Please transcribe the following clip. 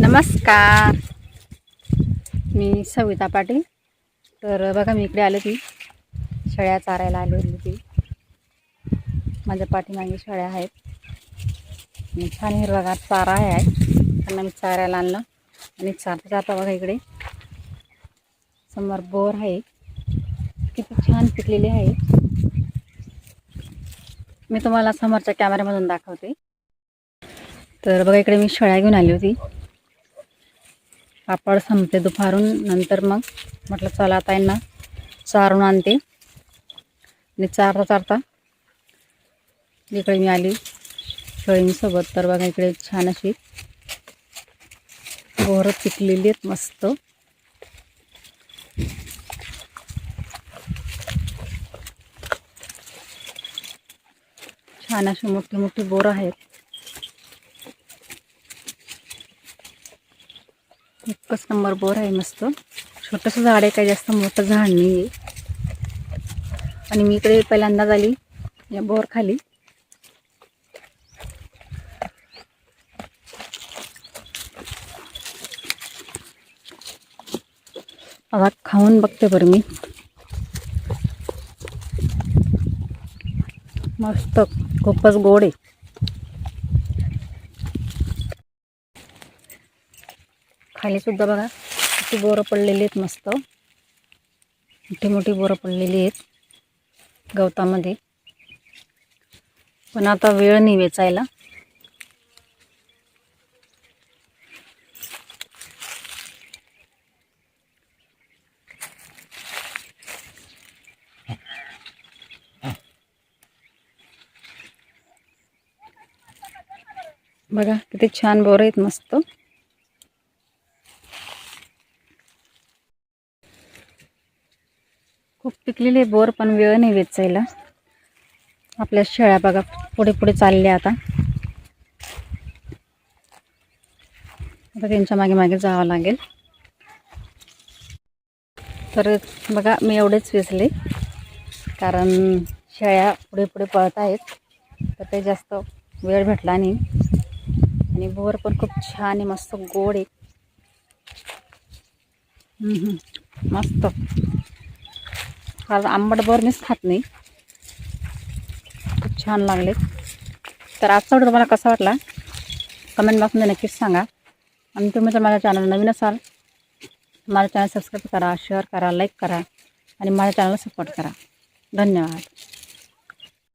नमस्कार. मी सविता पाटील. तर बघा मी इकडे आले ती शेळ्या चारायला आली होती ती माझ्या पाठीमागे शेळ्या आहेत. छान हिरवागार चारा आहे. त्यांना मी चारायला आणलं. आणि चारता चारता बघा इकडे. समोर बोर आहे. किती छान पिकलेले आहे. मी तुम्हाला समोरच्या कॅमेऱ्यामधून दाखवते. तर बघा इकडे मी शेळ्या घेऊन आली होती. पापड संपते दुपारून नंतर मग म्हटलं चला आता यांना चारून आणते. आणि चारता चारता इकडे मी आली. शेळींसोबत तर बघा इकडे छान अशी बोरं पिकलेली आहेत मस्त. छान अशी मोठी मोठी बोरं आहेत. एकच नंबर बोर आहे मस्त. छोटंसं झाड आहे काही जास्त मोठं झाड नाही आहे आणि मी इकडे पहिल्यांदाच आली या बोर खाली. आता खाऊन बघते बरं मी. मस्त खूपच गोड आहे. खालीसुद्धा बघा किती बोरं पडलेली आहेत मस्त. मोठी मोठी बोरं पडलेली आहेत गवतामध्ये. पण आता वेळ नाही वेचायला. बघा किती छान बोरं आहेत मस्त. खूप पिकलेले बोर पण वेळ नाही वेचायला. आपल्या शेळ्या बघा पुढे पुढे चालल्या आता. आता त्यांच्या मागे मागे जावं लागेल. तर बघा मी एवढेच वेचले. कारण शेळ्या पुढे पुढे पळत आहेत. तर ते जास्त वेळ भेटला नाही. आणि बोर पण खूप छान आहे मस्त गोड आहे. मस्त. कारण आंबट बोर मीच खात नाही. खूप छान लागले. तर आजचा व्हिडिओ तुम्हाला कसा वाटला? कमेंट बॉक्समध्ये नक्कीच सांगा. आणि तुम्ही जर माझ्या चॅनल नवीन असाल माझं चॅनल सबस्क्राईब करा शेअर करा लाईक करा आणि माझ्या चॅनलला सपोर्ट करा. धन्यवाद.